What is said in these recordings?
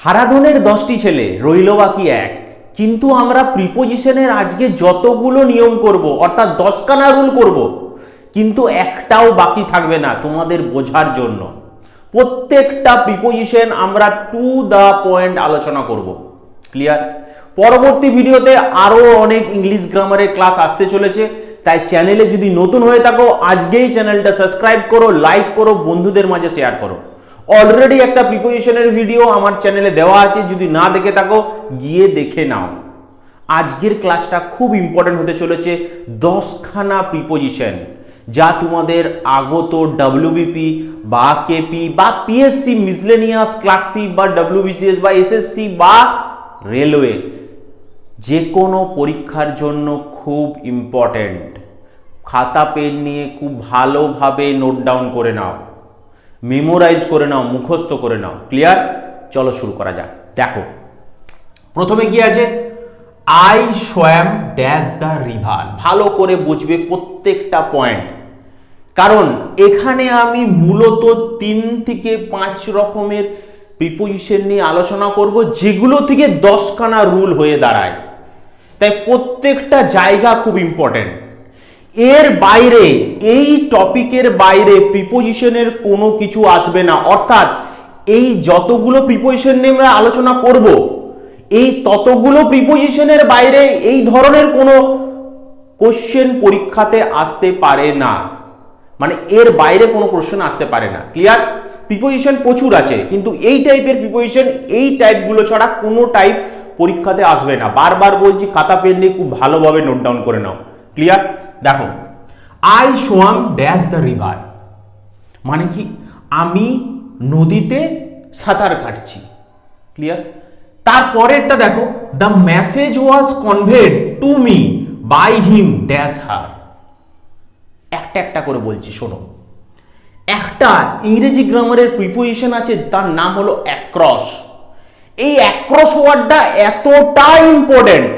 হারাধনের দশটি ছেলে, রইল বাকি এক। কিন্তু আমরা প্রিপোজিশনের আজকে যতগুলো নিয়ম করব, অর্থাৎ দশখানা রুল করব, কিন্তু একটাও বাকি থাকবে না তোমাদের বোঝার জন্য। প্রত্যেকটা প্রিপোজিশন আমরা টু দ্য পয়েন্ট আলোচনা করব। ক্লিয়ার পরবর্তী ভিডিওতে আরও অনেক ইংলিশ গ্রামারের ক্লাস আসতে চলেছে, তাই চ্যানেলে যদি নতুন হয়ে থাকো, আজকেই চ্যানেলটা সাবস্ক্রাইব করো লাইক করো, বন্ধুদের মাঝে শেয়ার করো। অলরেডি একটা প্রিপোজিশনের ভিডিও আমার চ্যানেলে দেওয়া আছে, যদি না দেখে থাকো, গিয়ে দেখে নাও। আজকের ক্লাসটা খুব ইম্পর্টেন্ট হতে চলেছে দশখানা প্রিপোজিশন যা তোমাদের আগত ডাব্লিউবিপি বা কেপি বা পিএসসি মিসলেনিয়াস ক্লার্কশিপ বা ডাব্লিউবিসিএস বা এসএসসি বা রেলওয়ে যে কোনো পরীক্ষার জন্য খুব ইম্পর্ট্যান্ট খাতা পেন নিয়ে খুব ভালোভাবে নোট ডাউন করে নাও। মেমোরাইজ করে নাও, মুখস্থ করে নাও। ক্লিয়ার চলো শুরু করা যাক। দেখো, প্রথমে কি আছে? I swam dash the river ভালো করে বুঝবে প্রত্যেকটা পয়েন্ট কারণ এখানে আমি মূলত তিন থেকে পাঁচ রকমের প্রিপোজিশন নিয়ে আলোচনা করব, যেগুলো থেকে দশখানা রুল হয়ে দাঁড়ায়। তাই প্রত্যেকটা জায়গা খুব ইম্পর্টেন্ট এর বাইরে, এই টপিকের বাইরে প্রিপোজিশনের কোনো কিছু আসবে না। অর্থাৎ এই যতগুলো প্রিপোজিশন নিয়ে আমরা আলোচনা করব, এই ততগুলো প্রিপোজিশনের বাইরে এই ধরনের কোনো কোশ্চেন পরীক্ষাতে আসতে পারে না। মানে এর বাইরে কোনো কোশ্চেন আসতে পারে না। ক্লিয়ার প্রিপোজিশন প্রচুর আছে, কিন্তু এই টাইপের প্রিপোজিশন এই টাইপগুলো ছাড়া কোনো টাইপ পরীক্ষাতে আসবে না। বারবার বলছি, খাতা পেন নিয়ে খুব ভালোভাবে নোট ডাউন করে নাও। ক্লিয়ার দেখো I swam dash the river মানে কি? আমি নদীতে সাঁতার কাটছি ক্লিয়ার তারপরেরটা দেখো the message was conveyed to me by him dash her একটা একটা করে বলছি, শোনো। একটা ইংরেজি গ্রামারের প্রিপোজিশন আছে, তার নাম হলো অ্যাক্রস এই অ্যাক্রস ওয়ার্ডটা এতটা ইম্পর্টেন্ট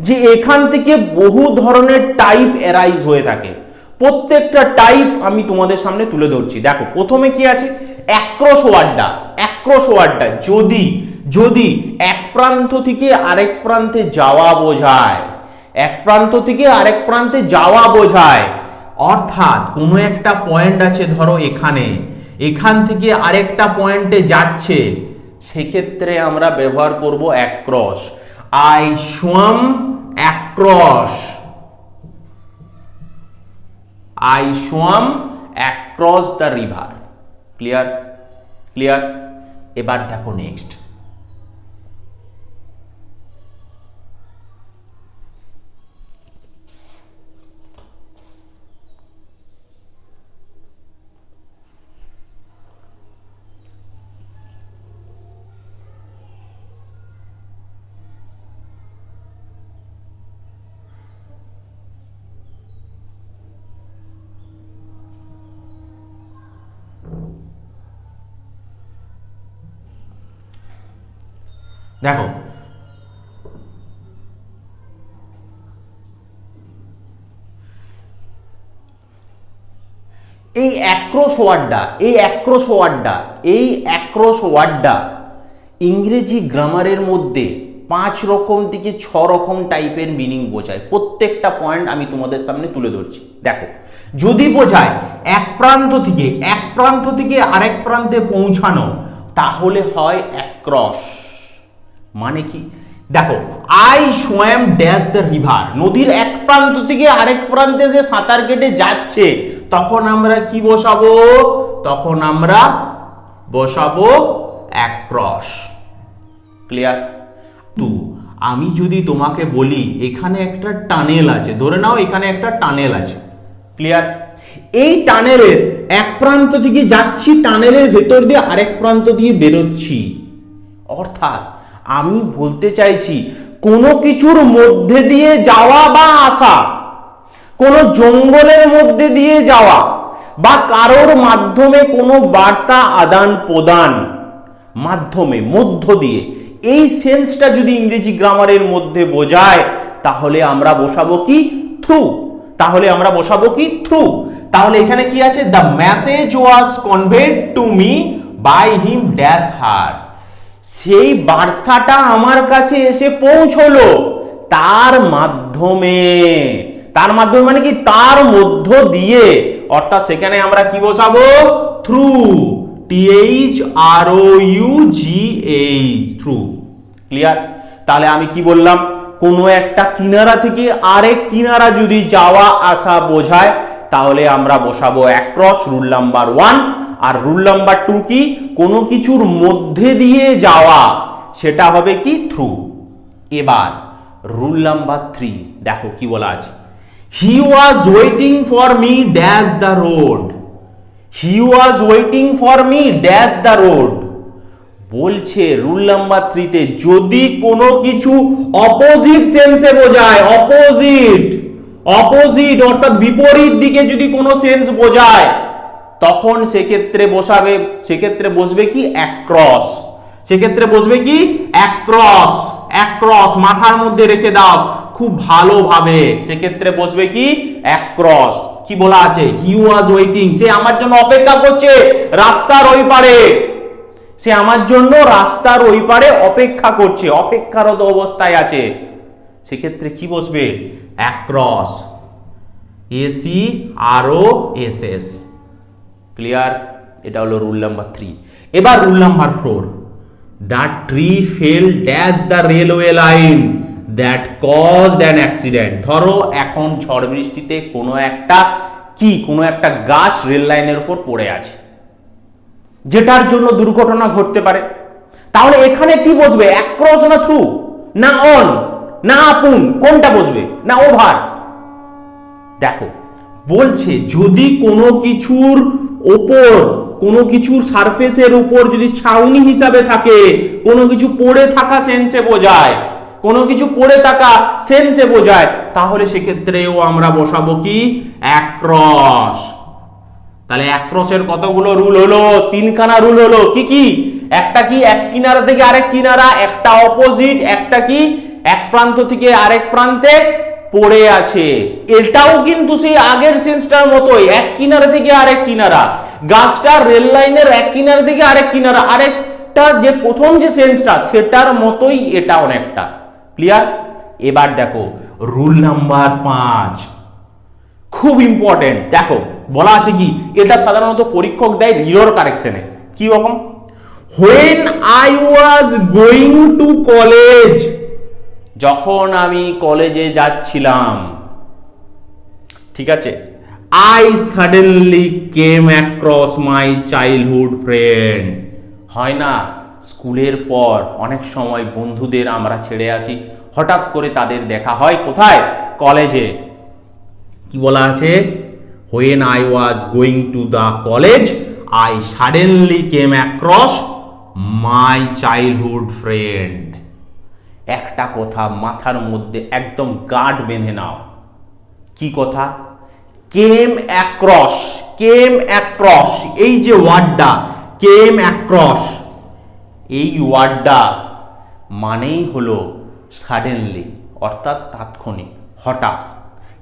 যে এখান থেকে বহু ধরনের টাইপ অ্যারাইজ হয়ে থাকে। প্রত্যেকটা টাইপ আমি তোমাদের সামনে তুলে ধরছি। দেখো, প্রথমে কি আছে? অ্যাক্রস ওয়ার্ডটা অ্যাক্রস ওয়ার্ডটা যদি যদি এক প্রান্ত থেকে আরেক প্রান্তে যাওয়া বোঝায়, এক প্রান্ত থেকে আরেক প্রান্তে যাওয়া বোঝায়, অর্থাৎ কোনো একটা পয়েন্ট আছে ধরো এখানে, এখান থেকে আরেকটা পয়েন্টে যাচ্ছে, সেক্ষেত্রে আমরা ব্যবহার করব across I swam across I swam across the river clear clear এবার দেখো নেক্সট দেখো। এই অ্যাক্রোশ ওয়ার্ডটা, এই অ্যাক্রোশ ওয়ার্ডটা, এই অ্যাক্রোশ ওয়ার্ডটা ইংরেজি গ্রামারের মধ্যে পাঁচ রকম থেকে ছ রকম টাইপের মিনিং বোঝায়। প্রত্যেকটা পয়েন্ট আমি তোমাদের সামনে তুলে ধরছি। দেখো, যদি বোঝায় এক প্রান্ত থেকে, এক প্রান্ত থেকে আরেক প্রান্তে পৌঁছানো, তাহলে হয় অ্যাক্রস। মানে কি? দেখো I swam dash the river নদীর এক প্রান্ত থেকে আরেক প্রান্তে যে সাঁতার কেটে যাচ্ছে, তখন আমরা কি বসাবো? তখন আমরা বসাবো অ্যাক্রস ক্লিয়ার তু, আমি যদি তোমাকে বলি, এখানে একটা টানেল আছে। ধরে নাও, এখানে একটা টানেল আছে। ক্লিয়ার এই টানেলের এক প্রান্ত থেকে যাচ্ছি, টানেলের ভেতর দিয়ে আরেক প্রান্ত দিয়ে বেরোচ্ছি। অর্থাৎ আমি বলতে চাইছি, কোনো কিছুর মধ্যে দিয়ে যাওয়া বা আসা, কোনো জঙ্গলের মধ্যে দিয়ে যাওয়া বা কারোর মাধ্যমে কোনো বার্তা আদান প্রদান মাধ্যমে, মধ্য দিয়ে, এই সেন্সটা যদি ইংরেজি গ্রামারের মধ্যে বোঝায়, তাহলে আমরা বসাবো কি? থ্রু তাহলে আমরা বসাবো কি? থ্রু তাহলে এখানে কি আছে? The message was conveyed to me by him dash her সেই বার্তাটা আমার কাছে এসে পৌঁছলো তার মাধ্যমে। তার মাধ্যমে মানে কি? তার মধ্য দিয়ে। অর্থাৎ সেখানে আমরা কি বসাবো? Through TH R O U G H through clear তাহলে আমি কি বললাম? কোনো একটা কিনারা থেকে আরেক কিনারা যদি যাওয়া আসা বোঝায়, তাহলে আমরা বসাবো অ্যাক্রস রুল নাম্বার ওয়ান আর রুল নাম্বার টু কি? কোনো কিছুর মধ্যে দিয়ে যাওয়া, সেটা হবে কি? থ্রু এবার রুল নাম্বার থ্রি দেখো কি বলা আছে। He was waiting for me dash the road he was waiting for me dash the road বলছে রুল নাম্বার থ্রিতে যদি কোনো কিছু অপোজিট সেন্সে বোঝায় অপোজিট অপোজিট অর্থাৎ বিপরীত দিকে যদি কোনো সেন্স বোঝায় তখন সেক্ষেত্রে বসাবে, সেক্ষেত্রে বসবে কি? অ্যাক্রস সেক্ষেত্রে বসবে কি? অ্যাক্রস অ্যাক্রস মাথার মধ্যে রেখে দাও। খুব ভালোভাবে। সেক্ষেত্রে বসবে কি? অ্যাক্রস কি বলা আছে? হি ওয়াজ ওয়েটিং সে আমার জন্য অপেক্ষা করছে। রাস্তার ওই পারে। সে আমার জন্য রাস্তার ওই পারে অপেক্ষা করছে। অপেক্ষারত অবস্থায় আছে। সেক্ষেত্রে কি বসবে? Across AC R O S S clear এটা হলো রুল নাম্বার থ্রি এবার rule number four the tree fell dash the railway line that caused an accident ধরো, এখন ঝড় বৃষ্টিতে কোনো একটা কি, কোনো একটা গাছ রেল লাইনের উপর পড়ে আছে। যেটার জন্য দুর্ঘটনা ঘটতে পারে। তাহলে এখানে কি বসবে? অ্যাক্রস না থ্রু না অন না আপুন? কোনটা বসবে? না ওভার দেখো, বলছে যদি কোনো কিছুর ওপর, কোনো কিছুর সারফেসের উপর যদি ছাউনি হিসাবে থাকে, কোনো কিছু পড়ে থাকা সেন্সে বোঝায়, কোনো কিছু পড়ে থাকা সেন্সে বোঝায়, তাহলে সেক্ষেত্রেও আমরা বসাবো কি? অ্যাক্রস তাহলে অ্যাক্রসের কতগুলো রুল হলো? তিনখানা রুল হলো। কি কি? একটা কি এক কিনারা থেকে আরেক কিনারা, একটা অপোজিট একটা কি? এক প্রান্ত থেকে আরেক প্রান্তে পড়ে আছে। এটাও কিন্তু সেই আগের সেন্সটার মতোই, এক কিনারা থেকে আরেক কিনারা। গাছটা রেল লাইনের এক কিনারা থেকে আরেক কিনারা। আরেকটা যে প্রথম যে সেন্সটা সেটার মতোই এটা অনেকটা। ক্লিয়ার এবার দেখো রুল নাম্বার পাঁচ। খুব ইম্পর্টেন্ট দেখো, বলা আছে কি, এটা সাধারণত পরীক্ষক দেয় ইরর কারেকশনে কি রকম? When I was going to college যখন আমি কলেজে যাচ্ছিলাম, ঠিক আছে I suddenly came across my childhood friend হয় না, স্কুলের পর অনেক সময় বন্ধুদের আমরা ছেড়ে আসি, হঠাৎ করে তাদের দেখা হয় কোথায়? কলেজে। কি বলা আছে? When I was going to the college I suddenly came across my childhood friend একটা কথা মাথার মধ্যে একদম গাঁট বেঁধে নাও। কি কথা? কেম অ্যাক্রস কেম অ্যাক্রস, এই যে ওয়ার্ডটা, কেম অ্যাক্রস, এই ওয়ার্ডটা মানেই হলো সাডেনলি অর্থাৎ তাৎক্ষণিক, হঠাৎ।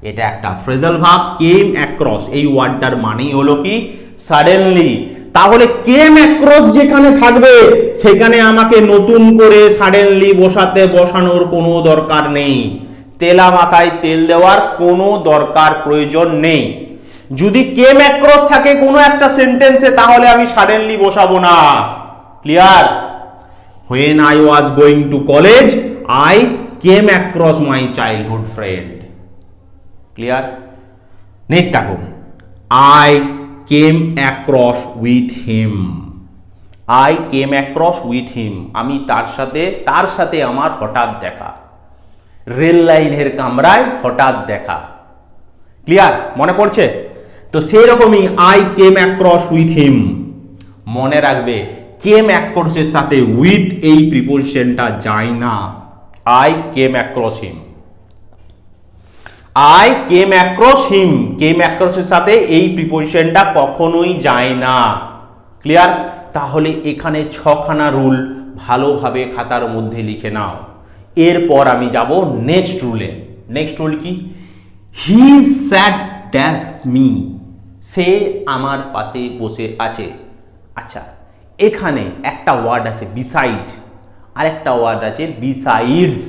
এটা একটা ফ্রেজাল ভাব, কেম অ্যাক্রস, এই ওয়ার্ডটার মানেই হলো কি? সাডেনলি তাহলে কেম অ্যাক্রস যেখানে থাকবে সেখানে আমাকে নতুন করে সাডেনলি বসাতে বসানোর কোনো দরকার নেই। তেলা মাথায় তেল দেওয়ার কোনো দরকার প্রয়োজন নেই। যদি কেম অ্যাক্রস থাকে কোনো একটা সেন্টেন্সে তাহলে আমি সাডেনলি বসাবো না। Clear when I was going to college, I came across my childhood friend clear next দেখো I came across with him I came across with him আমি তার সাথে তার সাথে আমার হঠাৎ দেখা। রেল লাইনের কামরায় হঠাৎ দেখা। ক্লিয়ার মনে পড়ছে? তো সেই রকমই I came across with him মনে রাখবে কেম অ্যাক্রসের সাথে উইথ এই প্রিপোজিশনটা যায় না। I came across him I came across him came অ্যাক্রসের সাথে এই প্রিপোজিশনটা কখনোই যায় না। ক্লিয়ার তাহলে এখানে ছখানা রুল ভালোভাবে খাতার মধ্যে লিখে নাও। এরপর আমি যাব নেক্সট রুলে নেক্সট রুল কি? হি স্যাট ড্যাশ মি সে আমার পাশে বসে আছে। আচ্ছা এখানে একটা ওয়ার্ড আছে বিসাইড আরেকটা ওয়ার্ড আছে বিসাইডস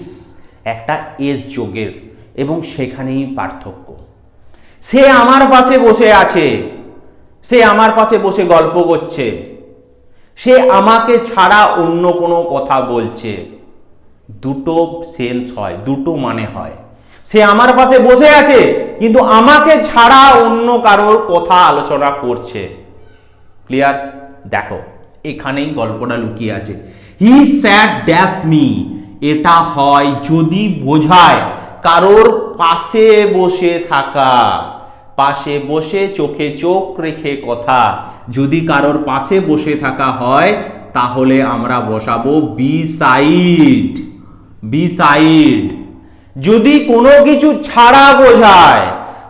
একটা এস যোগের। এবং সেখানেই পার্থক্য। সে আমার পাশে বসে আছে। সে আমার পাশে বসে গল্প করছে। সে আমাকে ছাড়া অন্য কোনো কথা বলছে। দুটো সেন্স হয়, দুটো মানে হয়। সে আমার পাশে বসে আছে, কিন্তু আমাকে ছাড়া অন্য কারোর কথা আলোচনা করছে। ক্লিয়ার দেখো, এখানেই গল্পটা লুকিয়ে আছে। হি স্যাট ড্যাশ মি এটা হয় যদি বোঝায়। কারোর পাশে বসে থাকা, পাশে বসে চোখে চোখ রেখে কথা। যদি কারোর পাশে বসে থাকা হয়, তাহলে আমরা বসাবো বি সাইড বি সাইড। যদি কোনো কিছু ছাড়া বোঝায়,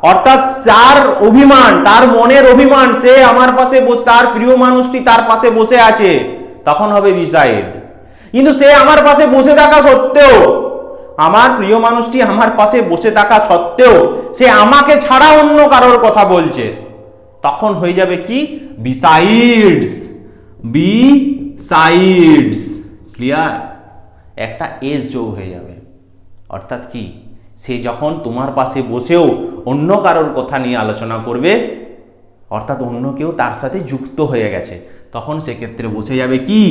অর্থাৎ তার অভিমান, তার মনের অভিমান, সে আমার পাশে বসে, তার প্রিয় মানুষটি তার পাশে বসে আছে, তখন হবে বিসাইড কিন্তু সে আমার পাশে বসে থাকা সত্ত্বেও আমার প্রিয় মানুষটি আমার পাশে বসে থাকা সত্ত্বেও সে আমাকে ছাড়া অন্য কারোর কথা বলছে। তখন হয়ে যাবে কি? বিসাইডস বি সাইডস ক্লিয়ার একটা এস যোগ হয়ে যাবে। অর্থাৎ কি? সে যখন তোমার পাশে বসেও অন্য কারোর কথা নিয়ে আলোচনা করবে, অর্থাৎ অন্য কেউ তার সাথে যুক্ত হয়ে গেছে, তখন সেক্ষেত্রে বসে যাবে কি?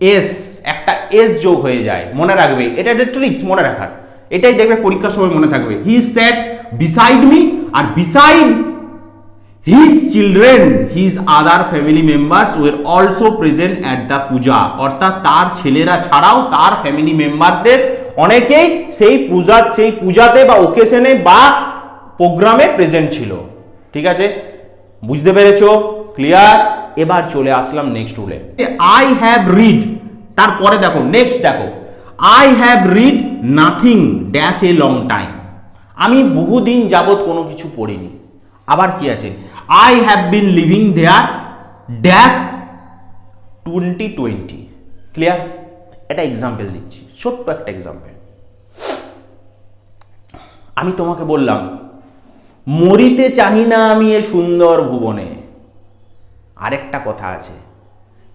এস একটা এস যোগ হয়ে যায়, মনে রাখবে। এটা একটা ট্রিক্স মনে রাখার। এটাই দেখবে পরীক্ষার সময় মনে থাকবে। He set beside me R beside his children his other family members were also present at the puja অর্থাৎ তার ছেলেরা ছাড়াও তার ফ্যামিলি মেম্বারদের অনেকেই সেই পূজা, সেই পূজাতে বা ওকেশনে বা প্রোগ্রামে প্রেজেন্ট ছিল। ঠিক আছে? বুঝতে পেরেছ? ক্লিয়ার এবার চলে আসলাম নেক্সট রুলে আই হ্যাভ রিড তারপরে দেখো নেক্সট দেখো। I have read nothing dash a long time আমি বহুদিন যাবৎ কোনো কিছু পড়িনি। আবার কি আছে? I have been living there dash twenty twenty clear এটা এক্সাম্পল দিচ্ছি, ছোট্ট একটা এক্সাম্পল আমি তোমাকে বললাম, মরিতে চাহি না আমি এ সুন্দর ভুবনে। আরেকটা কথা আছে,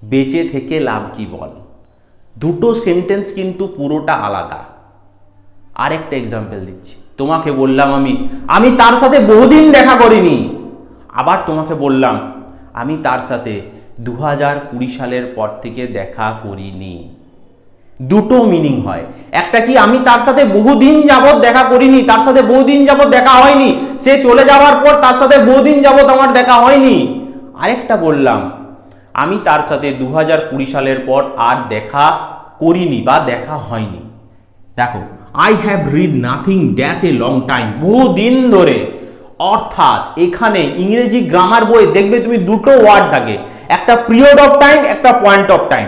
বেঁচে থেকে লাভ কি বল? দুটো সেন্টেন্স কিন্তু পুরোটা আলাদা। আরেকটা এক্সাম্পল দিচ্ছি। তোমাকে বললাম আমি আমি তার সাথে বহুদিন দেখা করিনি। আবার তোমাকে বললাম, আমি তার সাথে দু হাজার কুড়ি সালের পর থেকে দেখা করিনি। দুটো মিনিং হয়। একটা কি আমি তার সাথে বহুদিন যাবত দেখা করিনি, তার সাথে বহুদিন যাবত দেখা হয়নি, সে চলে যাওয়ার পর তার সাথে বহুদিন যাবত আমার দেখা হয়নি? আরেকটা বললাম, আমি তার সাথে দু হাজার কুড়ি সালের পর আর দেখা করিনি বা দেখা হয়নি। দেখো I have read nothing dash a long time বহুদিন ধরে, অর্থাৎ এখানে ইংরেজি গ্রামার বই দেখবে তুমি দুটো ওয়ার্ড থাকে, একটা পিরিয়ড অফ টাইম একটা পয়েন্ট অফ টাইম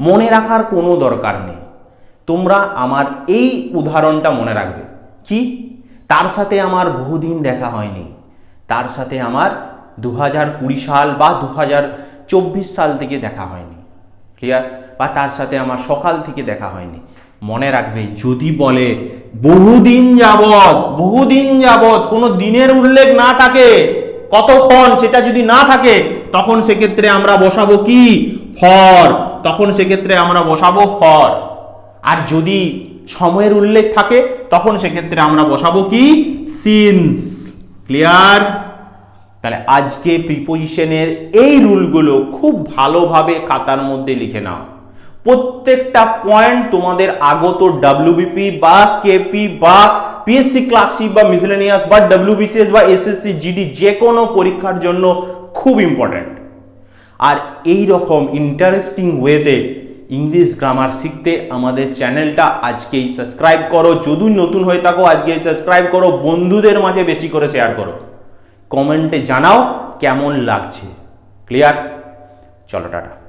মনে রাখার কোনো দরকার নেই। তোমরা আমার এই উদাহরণটা মনে রাখবে। কি? তার সাথে আমার বহুদিন দেখা হয়নি। তার সাথে আমার দু হাজার কুড়ি সাল বা দু চব্বিশ সাল থেকে দেখা হয়নি। ক্লিয়ার বা তার সাথে আমার সকাল থেকে দেখা হয়নি। মনে রাখবে, যদি বলে, বহুদিন যাবৎ বহুদিন যাবৎ, কোনো দিনের উল্লেখ না থাকে, কতক্ষণ সেটা যদি না থাকে, তখন সেক্ষেত্রে আমরা বসাবো কি? ফর। তখন সেক্ষেত্রে আমরা বসাবো ফর আর যদি সময়ের উল্লেখ থাকে, তখন সেক্ষেত্রে আমরা বসাবো কি? সিন্স। ক্লিয়ার তাহলে আজকে প্রিপোজিশনের এই রুলগুলো খুব ভালোভাবে খাতার মধ্যে লিখে নাও। প্রত্যেকটা পয়েন্ট তোমাদের আগত ডাব্লিউবিপি বা কেপি বা পিএসসি ক্লার্কশিপ বা মিসলেনিয়াস বা ডাব্লিউবিসিএস বা এসএসসি জিডি যে কোনো পরীক্ষার জন্য খুব ইম্পর্ট্যান্ট আর এই রকম ইন্টারেস্টিং ওয়েতে ইংলিশ গ্রামার শিখতে আমাদের চ্যানেলটা আজকেই সাবস্ক্রাইব করো। যদি নতুন হয়ে থাকো, আজকেই সাবস্ক্রাইব করো। বন্ধুদের মাঝে বেশি করে শেয়ার করো। কমেন্টে জানাও কেমন লাগছে। ক্লিয়ার? চলো টাটা।